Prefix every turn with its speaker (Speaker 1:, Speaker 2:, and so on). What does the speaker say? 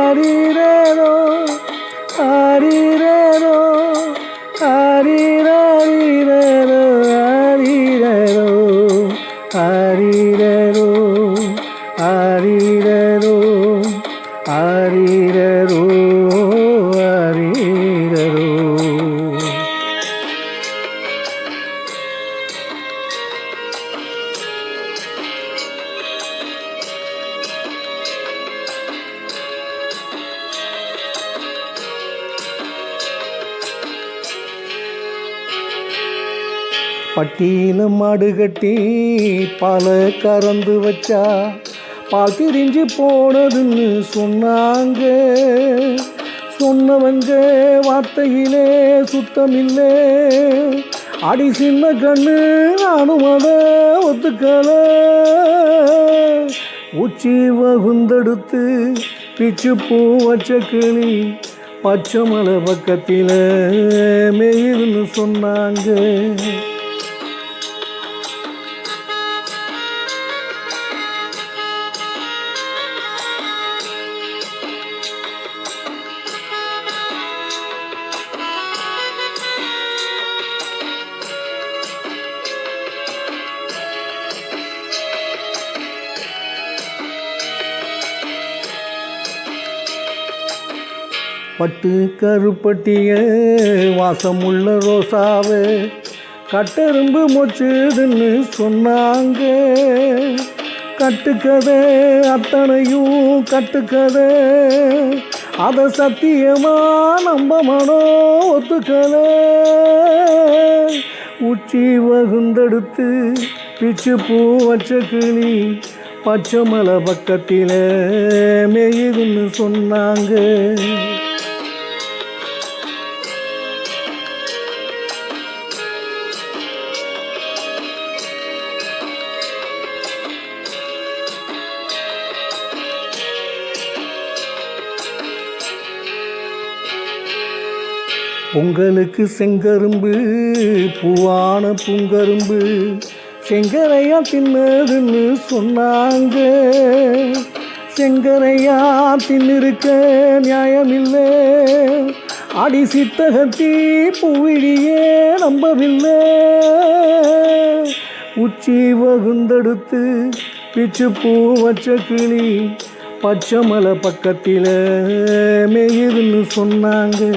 Speaker 1: 아리래로 아리래로 아리라리래로 아리래로 아리래로 아리래로 아리래로. பட்டியில மாடு கட்டி பாலை கறந்து வச்சா பால் திரிஞ்சு போனதுன்னு சொன்னாங்க. சொன்னவங்க வார்த்தையிலே சுத்தமில்லை. அடி சின்ன கண்ணு நானும் அதை ஒத்துக்கல. உச்சி வகுந்தெடுத்து பிச்சு பூ வச்ச கிளி பச்சை மலை பக்கத்தில் மெயில்னு சொன்னாங்க. பட்டு கருப்பட்டிய வாசமுள்ள ரோசாவே கட்டெரும்பு மொச்சுதுன்னு சொன்னாங்க. கட்டுக்கதை அத்தனையும் கட்டுக்கதை அதை சத்தியமா நம்ப மனோ ஒத்துக்கல. உச்சி வகுந்தெடுத்து பிச்சு பூ வச்ச கிளி பச்சை மலை பக்கத்தில் மெய்யுதுன்னு சொன்னாங்க. பொங்கலுக்கு செங்கரும்பு பூவான புங்கரும்பு. செங்கரையா தின்னதுன்னு சொன்னாங்க. செங்கரையா தின்னிருக்க நியாயமில்லை. அடி சித்தகத்தி பூவிழியே நம்பவில்லை. உச்சி வகுந்தெடுத்து பிச்சு பூ வச்ச கிளி பச்சை மலை பக்கத்தில் மேயுதுன்னு சொன்னாங்க.